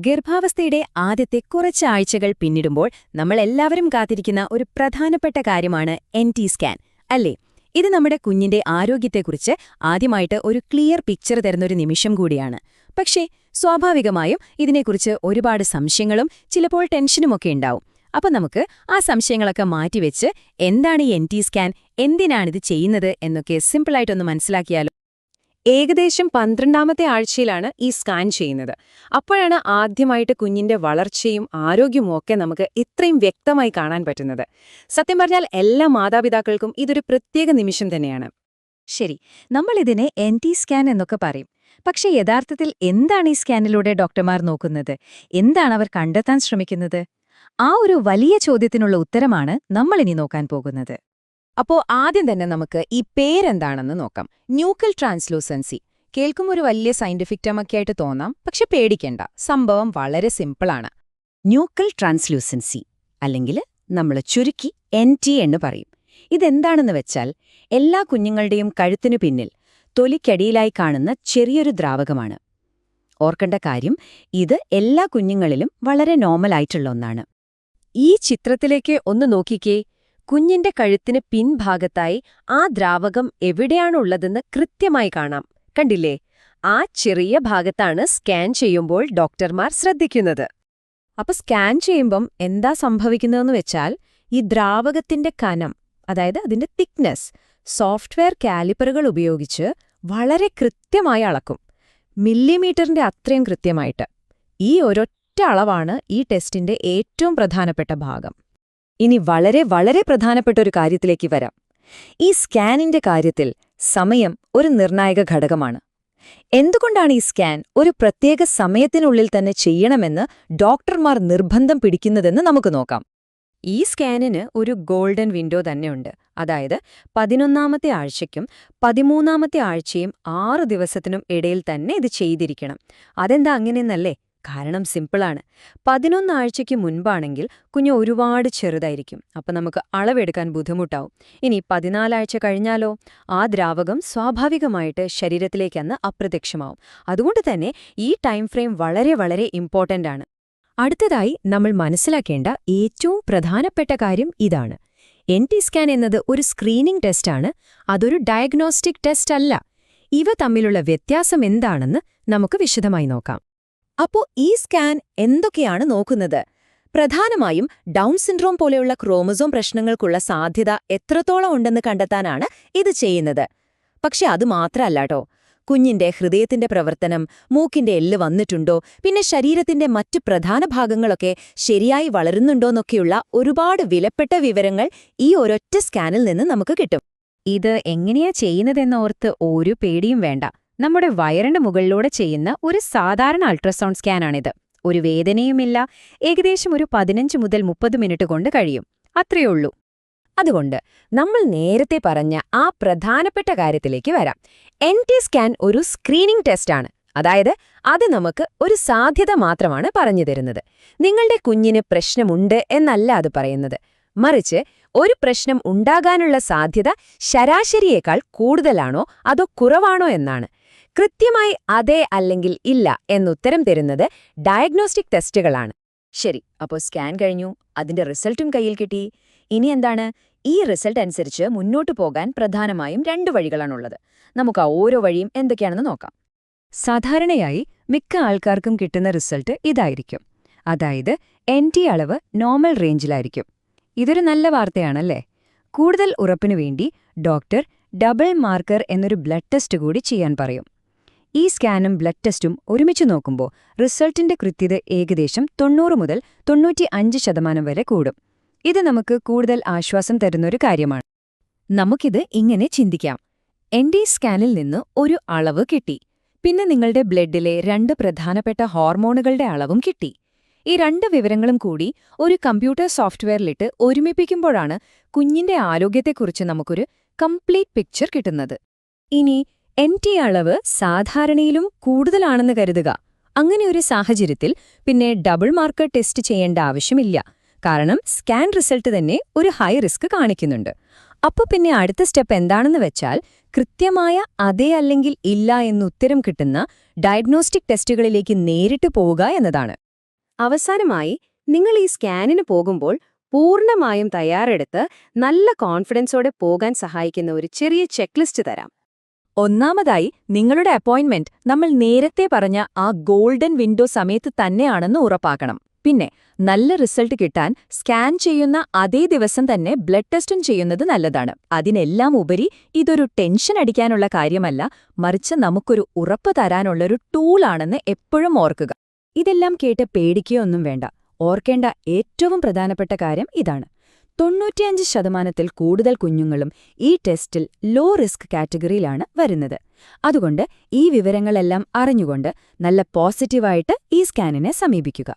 ഗർഭാവസ്ഥയുടെ ആദ്യത്തെ കുറച്ച് ആഴ്ചകൾ പിന്നിടുമ്പോൾ നമ്മൾ എല്ലാവരും കാത്തിരിക്കുന്ന ഒരു പ്രധാനപ്പെട്ട കാര്യമാണ് എൻ സ്കാൻ അല്ലേ? ഇത് നമ്മുടെ കുഞ്ഞിന്റെ ആരോഗ്യത്തെക്കുറിച്ച് ആദ്യമായിട്ട് ഒരു ക്ലിയർ പിക്ചർ തരുന്നൊരു നിമിഷം കൂടിയാണ്. പക്ഷേ സ്വാഭാവികമായും ഇതിനെക്കുറിച്ച് ഒരുപാട് സംശയങ്ങളും ചിലപ്പോൾ ടെൻഷനുമൊക്കെ ഉണ്ടാവും. അപ്പം നമുക്ക് ആ സംശയങ്ങളൊക്കെ മാറ്റിവെച്ച് എന്താണ് ഈ എൻ സ്കാൻ എന്തിനാണിത് ചെയ്യുന്നത് എന്നൊക്കെ സിമ്പിളായിട്ടൊന്ന് മനസ്സിലാക്കിയാലോ? ഏകദേശം പന്ത്രണ്ടാമത്തെ ആഴ്ചയിലാണ് ഈ സ്കാൻ ചെയ്യുന്നത്. അപ്പോഴാണ് ആദ്യമായിട്ട് കുഞ്ഞിന്റെ വളർച്ചയും ആരോഗ്യവും ഒക്കെ നമുക്ക് ഇത്രയും വ്യക്തമായി കാണാൻ പറ്റുന്നത്. സത്യം പറഞ്ഞാൽ എല്ലാ മാതാപിതാക്കൾക്കും ഇതൊരു പ്രത്യേക നിമിഷം തന്നെയാണ്. ശരി നമ്മളിതിനെ എൻ ടി സ്കാൻ എന്നൊക്കെ പറയും. പക്ഷേ യഥാർത്ഥത്തിൽ എന്താണ് ഈ സ്കാനിലൂടെ ഡോക്ടർമാർ നോക്കുന്നത്? എന്താണ് അവർ കണ്ടെത്താൻ ശ്രമിക്കുന്നത്? ആ ഒരു വലിയ ചോദ്യത്തിനുള്ള ഉത്തരമാണ് നമ്മളിനി നോക്കാൻ പോകുന്നത്. അപ്പോ ആദ്യം തന്നെ നമുക്ക് ഈ പേരെന്താണെന്ന് നോക്കാം. Nuchal translucency. കേൾക്കും ഒരു വലിയ സയന്റിഫിക് ടമൊക്കെ ആയിട്ട് തോന്നാം. പക്ഷെ പേടിക്കേണ്ട. സംഭവം വളരെ സിമ്പിളാണ് ന്യൂക്കൽ ട്രാൻസ്ലൂസൻസി അല്ലെങ്കിൽ നമ്മൾ ചുരുക്കി എൻ ടി എന്ന് പറയും. ഇതെന്താണെന്ന് വെച്ചാൽ എല്ലാ കുഞ്ഞുങ്ങളുടെയും കഴുത്തിനു പിന്നിൽ തൊലിക്കടിയിലായി കാണുന്ന ചെറിയൊരു ദ്രാവകമാണ്. ഓർക്കേണ്ട കാര്യം ഇത് എല്ലാ കുഞ്ഞുങ്ങളിലും വളരെ നോർമലായിട്ടുള്ള ഒന്നാണ്. ഈ ചിത്രത്തിലേക്ക് ഒന്ന് നോക്കിക്കേ. കുഞ്ഞിന്റെ കഴുത്തിന് പിൻഭാഗത്തായി ആ ദ്രാവകം എവിടെയാണുള്ളതെന്ന് കൃത്യമായി കാണാം. കണ്ടില്ലേ? ആ ചെറിയ ഭാഗത്താണ് സ്കാൻ ചെയ്യുമ്പോൾ ഡോക്ടർമാർ ശ്രദ്ധിക്കുന്നത്. അപ്പൊ സ്കാൻ ചെയ്യുമ്പം എന്താ സംഭവിക്കുന്നതെന്ന് വെച്ചാൽ ഈ ദ്രാവകത്തിന്റെ കനം അതായത് അതിന്റെ തിക്നെസ് സോഫ്റ്റ്വെയർ കാലിപ്പറുകൾ ഉപയോഗിച്ച് വളരെ കൃത്യമായി അളക്കും. മില്ലിമീറ്ററിന്റെ അത്രയും കൃത്യമായിട്ട്. ഈ ഒരൊറ്റ അളവാണ് ഈ ടെസ്റ്റിന്റെ ഏറ്റവും പ്രധാനപ്പെട്ട ഭാഗം. ഇനി വളരെ വളരെ പ്രധാനപ്പെട്ട ഒരു കാര്യത്തിലേക്ക് വരാം. ഈ സ്കാനിന്റെ കാര്യത്തിൽ സമയം ഒരു നിർണായക ഘടകമാണ്. എന്തുകൊണ്ടാണ് ഈ സ്കാൻ ഒരു പ്രത്യേക സമയത്തിനുള്ളിൽ തന്നെ ചെയ്യണമെന്ന് ഡോക്ടർമാർ നിർബന്ധം പിടിക്കുന്നതെന്ന് നമുക്ക് നോക്കാം. ഈ സ്കാനിന് ഒരു ഗോൾഡൻ വിൻഡോ തന്നെയുണ്ട്. അതായത് പതിനൊന്നാമത്തെ ആഴ്ചയ്ക്കും പതിമൂന്നാമത്തെ ആഴ്ചയും ആറു ദിവസത്തിനും ഇടയിൽ തന്നെ ഇത് ചെയ്തിരിക്കണം. അതെന്താ അങ്ങനെയെന്നല്ലേ? കാരണം സിമ്പിളാണ്. പതിനൊന്നാഴ്ചയ്ക്ക് മുൻപാണെങ്കിൽ കുഞ്ഞ് ഒരുപാട് ചെറുതായിരിക്കും. അപ്പം നമുക്ക് അളവെടുക്കാൻ ബുദ്ധിമുട്ടാവും. ഇനി പതിനാലാഴ്ച കഴിഞ്ഞാലോ? ആ ദ്രാവകം സ്വാഭാവികമായിട്ട് ശരീരത്തിലേക്കന്ന് അപ്രത്യക്ഷമാവും. അതുകൊണ്ട് തന്നെ ഈ ടൈം ഫ്രെയിം വളരെ വളരെ ഇമ്പോർട്ടന്റ് ആണ്. അടുത്തതായി നമ്മൾ മനസ്സിലാക്കേണ്ട ഏറ്റവും പ്രധാനപ്പെട്ട കാര്യം ഇതാണ്. എൻ ടി സ്കാൻ എന്നത് ഒരു സ്ക്രീനിംഗ് ടെസ്റ്റാണ് അതൊരു ഡയഗ്നോസ്റ്റിക് ടെസ്റ്റ് അല്ല. ഇവ തമ്മിലുള്ള വ്യത്യാസം എന്താണെന്ന് നമുക്ക് വിശദമായി നോക്കാം. അപ്പോ ഈ സ്കാൻ എന്തൊക്കെയാണ് നോക്കുന്നത്? പ്രധാനമായും ഡൗൺ സിൻഡ്രോം പോലെയുള്ള ക്രോമസോം പ്രശ്നങ്ങൾക്കുള്ള സാധ്യത എത്രത്തോളം ഉണ്ടെന്ന് കണ്ടെത്താനാണ് ഇത് ചെയ്യുന്നത്. പക്ഷെ അത് മാത്രമല്ലാട്ടോ കുഞ്ഞിന്റെ ഹൃദയത്തിന്റെ പ്രവർത്തനം മൂക്കിന്റെ എല്ല് വന്നിട്ടുണ്ടോ പിന്നെ ശരീരത്തിന്റെ മറ്റു പ്രധാന ഭാഗങ്ങളൊക്കെ ശരിയായി വളരുന്നുണ്ടോന്നൊക്കെയുള്ള ഒരുപാട് വിലപ്പെട്ട വിവരങ്ങൾ ഈ ഒരൊറ്റ സ്കാനിൽ നിന്ന് നമുക്ക് കിട്ടും. ഇത് എങ്ങനെയാ ചെയ്യുന്നതെന്നോർത്ത് ഒരു പേടിയും വേണ്ട. നമ്മുടെ വയറിന്റെ മുകളിലൂടെ ചെയ്യുന്ന ഒരു സാധാരണ അൾട്രാസൗണ്ട് സ്കാനാണിത്. ഒരു വേദനയുമില്ല ഏകദേശം ഒരു പതിനഞ്ച് മുതൽ മുപ്പത് മിനിറ്റ് കൊണ്ട് കഴിയും. അത്രയുള്ളൂ അതുകൊണ്ട് നമ്മൾ നേരത്തെ പറഞ്ഞ ആ പ്രധാനപ്പെട്ട കാര്യത്തിലേക്ക് വരാം. എൻ ടി സ്കാൻ ഒരു സ്ക്രീനിംഗ് ടെസ്റ്റാണ് അതായത് അത് നമുക്ക് ഒരു സാധ്യത മാത്രമാണ് പറഞ്ഞു തരുന്നത്. നിങ്ങളുടെ കുഞ്ഞിന് പ്രശ്നമുണ്ട് എന്നല്ല അത് പറയുന്നത്. മറിച്ച് ഒരു പ്രശ്നം ഉണ്ടാകാനുള്ള സാധ്യത ശരാശരിയേക്കാൾ കൂടുതലാണോ അതോ കുറവാണോ എന്നാണ്. കൃത്യമായി അതെ അല്ലെങ്കിൽ ഇല്ല എന്നുത്തരം തരുന്നത് ഡയഗ്നോസ്റ്റിക് ടെസ്റ്റുകളാണ് ശരി അപ്പോൾ സ്കാൻ കഴിഞ്ഞു. അതിന്റെ റിസൾട്ടും കയ്യിൽ കിട്ടി. ഇനി എന്താണ്? ഈ റിസൾട്ട് അനുസരിച്ച് മുന്നോട്ട് പോകാൻ പ്രധാനമായും രണ്ട് വഴികളാണുള്ളത്. നമുക്ക് ആ ഓരോ വഴിയും എന്തൊക്കെയാണെന്ന് നോക്കാം. സാധാരണയായി മിക്ക ആൾക്കാർക്കും കിട്ടുന്ന റിസൾട്ട് ഇതായിരിക്കും. അതായത് എൻ ടി അളവ് നോർമൽ റേഞ്ചിലായിരിക്കും ഇതൊരു നല്ല വാർത്തയാണല്ലേ? കൂടുതൽ ഉറപ്പിനു വേണ്ടി ഡോക്ടർ ഡബിൾ മാർക്കർ എന്നൊരു ബ്ലഡ് ടെസ്റ്റ് കൂടി ചെയ്യാൻ പറയും. ഈ സ്കാനും ബ്ലഡ് ടെസ്റ്റും ഒരുമിച്ച് നോക്കുമ്പോൾ റിസൾട്ടിന്റെ കൃത്യത ഏകദേശം തൊണ്ണൂറ് മുതൽ തൊണ്ണൂറ്റി ശതമാനം വരെ കൂടും. ഇത് നമുക്ക് കൂടുതൽ ആശ്വാസം തരുന്നൊരു കാര്യമാണ്. നമുക്കിത് ഇങ്ങനെ ചിന്തിക്കാം. എൻ ഡി സ്കാനിൽ നിന്ന് ഒരു അളവ് കിട്ടി. പിന്നെ നിങ്ങളുടെ ബ്ലഡിലെ രണ്ട് പ്രധാനപ്പെട്ട ഹോർമോണുകളുടെ അളവും കിട്ടി. ഈ രണ്ട് വിവരങ്ങളും കൂടി ഒരു കമ്പ്യൂട്ടർ സോഫ്റ്റ്വെയറിലിട്ട് ഒരുമിപ്പിക്കുമ്പോഴാണ് കുഞ്ഞിന്റെ ആരോഗ്യത്തെക്കുറിച്ച് നമുക്കൊരു കംപ്ലീറ്റ് പിക്ചർ കിട്ടുന്നത്. ഇനി എൻ ടി അളവ് സാധാരണയിലും കൂടുതലാണെന്ന് കരുതുക. അങ്ങനെ ഒരു സാഹചര്യത്തിൽ പിന്നെ ഡബിൾ മാർക്ക് ടെസ്റ്റ് ചെയ്യേണ്ട ആവശ്യമില്ല. കാരണം സ്കാൻ റിസൾട്ട് തന്നെ ഒരു ഹൈ റിസ്ക് കാണിക്കുന്നുണ്ട്. അപ്പൊ പിന്നെ അടുത്ത സ്റ്റെപ്പ് എന്താണെന്ന് വെച്ചാൽ കൃത്യമായ അതെ അല്ലെങ്കിൽ ഇല്ല എന്ന് ഉത്തരം കിട്ടുന്ന ഡയഗ്നോസ്റ്റിക് ടെസ്റ്റുകളിലേക്ക് നേരിട്ട് പോവുക എന്നതാണ്. അവസാനമായി നിങ്ങൾ ഈ സ്കാനിന് പോകുമ്പോൾ പൂർണമായും തയ്യാറെടുത്ത് നല്ല കോൺഫിഡൻസോടെ പോകാൻ സഹായിക്കുന്ന ഒരു ചെറിയ ചെക്ക് ലിസ്റ്റ് തരാം. ഒന്നാമതായി നിങ്ങളുടെ അപ്പോയിന്റ്മെന്റ് നമ്മൾ നേരത്തെ പറഞ്ഞ ആ ഗോൾഡൻ വിൻഡോ സമയത്ത് തന്നെയാണെന്ന് ഉറപ്പാക്കണം. പിന്നെ നല്ല റിസൾട്ട് കിട്ടാൻ സ്കാൻ ചെയ്യുന്ന അതേ ദിവസം തന്നെ ബ്ലഡ് ടെസ്റ്റും ചെയ്യുന്നത് നല്ലതാണ്. അതിനെല്ലാം ഉപരി ഇതൊരു ടെൻഷൻ അടിക്കാനുള്ള കാര്യമല്ല മറിച്ച് നമുക്കൊരു ഉറപ്പ് തരാനുള്ളൊരു ടൂളാണെന്ന് എപ്പോഴും ഓർക്കുക. ഇതെല്ലാം കേട്ട് പേടിക്കുകയൊന്നും വേണ്ട. ഓർക്കേണ്ട ഏറ്റവും പ്രധാനപ്പെട്ട കാര്യം ഇതാണ്. തൊണ്ണൂറ്റിയഞ്ച് ശതമാനത്തിൽ കൂടുതൽ കുഞ്ഞുങ്ങളും ഈ ടെസ്റ്റിൽ ലോ റിസ്ക് കാറ്റഗറിയിലാണ് വരുന്നത്. അതുകൊണ്ട് ഈ വിവരങ്ങളെല്ലാം അറിഞ്ഞുകൊണ്ട് നല്ല പോസിറ്റീവായിട്ട് ഈ സ്കാനിനെ സമീപിക്കുക.